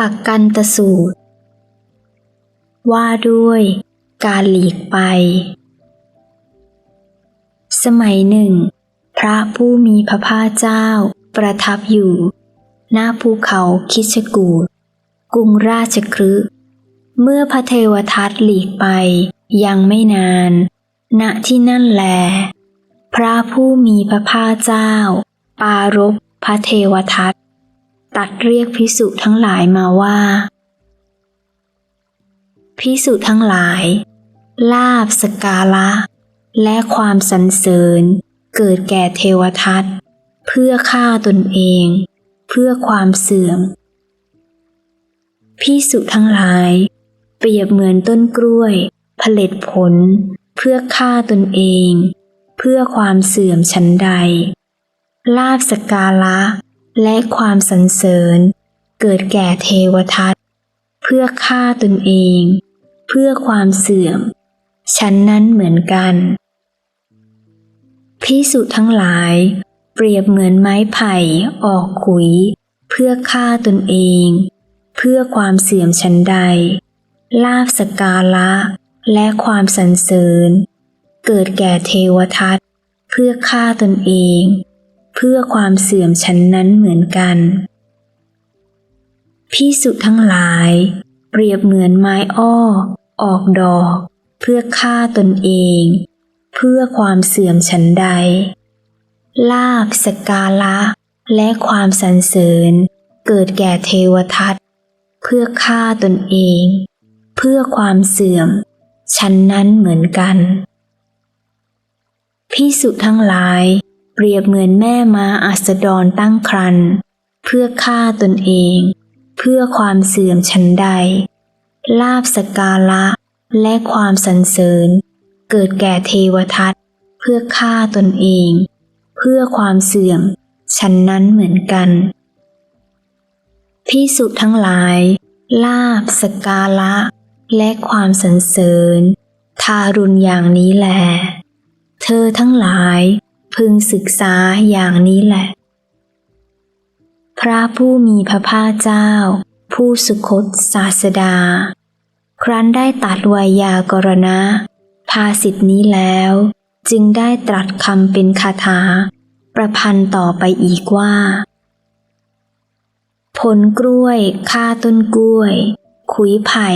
ปักกันตสูตร ว่าด้วยการหลีกไป สมัยหนึ่ง พระผู้มีพระภาคเจ้าประทับอยู่ หน้าภูเขาคิชกูดกรุงราชคฤห์เมื่อพระเทวทัตหลีกไปยังไม่นาน ณที่นั่นแล พระผู้มีพระภาคเจ้า ปารบพระเทวทัต ตัดเรียกพิสุทั้งหลายมาว่า พิสุทั้งหลาย ลาบสการะและความสรรเสริญ เกิดแก่เทวทัตเพื่อฆ่าตนเอง เพื่อความเสื่อมพิสุทั้งหลาย เปรียบเหมือนต้นกล้วย ผลิตผล เพื่อฆ่าตนเอง เพื่อความเสื่อมชั้นใด ลาบสการะ และความสรรเสริญ เกิดแก่เทวทัตเพื่อฆ่าตนเอง เพื่อความเสื่อม ชั้นนั้นเหมือนกันพิสุทั้งหลาย เปรียบเหมือนไม้ไผ่ออกขุย เพื่อฆ่าตนเอง เพื่อความเสื่อมชั้นใด ลาบสการะและความสรรเสริญ เกิดแก่เทวทัตเพื่อฆ่าตนเอง เพื่อความเสื่อมชั้นนั้นเหมือนกันพิสุทั้งหลาย เปรียบเหมือนไม้อ้อ ออกดอก เพื่อฆ่าตนเอง เพื่อความเสื่อมชั้นใด ลาบสการะและความสรรเสริญ เกิดแก่เทวทัตเพื่อฆ่าตนเอง เพื่อความเสื่อม ชั้นนั้นเหมือนกันพิสุทั้งหลาย เปรียบเหมือนแม่ม้าอัสดรตั้งครรภ์เพื่อฆ่าตนเอง เพื่อความเสื่อมชั้นใด ลาบสการะและความสรรเสริญ เกิดแก่เทวทัตเพื่อฆ่าตนเอง เพื่อความเสื่อมชั้นนั้นเหมือนกันพิสุทั้งหลาย ลาบสการะและความสรรเสริญ ทารุณอย่างนี้แล เธอทั้งหลาย พึงศึกษาอย่างนี้แหละ พระผู้มีพระภาคเจ้า ผู้สุคตศาสดา ครั้นได้ตัดวายากรณะ ภาสิทธินี้แล้ว จึงได้ตรัสคำเป็นคาถา ประพันธ์ต่อไปอีกว่า ผลกล้วยฆ่าต้นกล้วย ขุยไผ่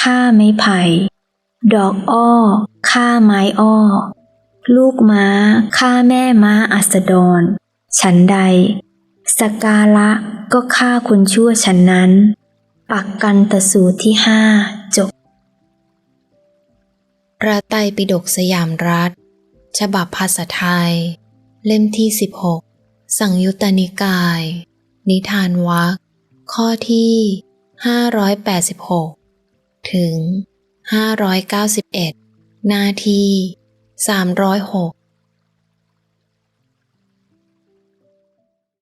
ฆ่าไม้ไผ่ ดอกอ้อฆ่าไม้อ้อ ลูกม้าฆ่าแม่ม้าอัสดร ฉันใด สกาละก็ฆ่าคนชั่วฉันนั้น ปักกันตสูตรที่ห้าจบพระไตรปิฎกสยามรัฐ ฉบับภาษาไทย เล่มที่ 16 สังยุตตนิกาย นิทานวักข้อที่ 586 ถึง 591 หน้าที่ 306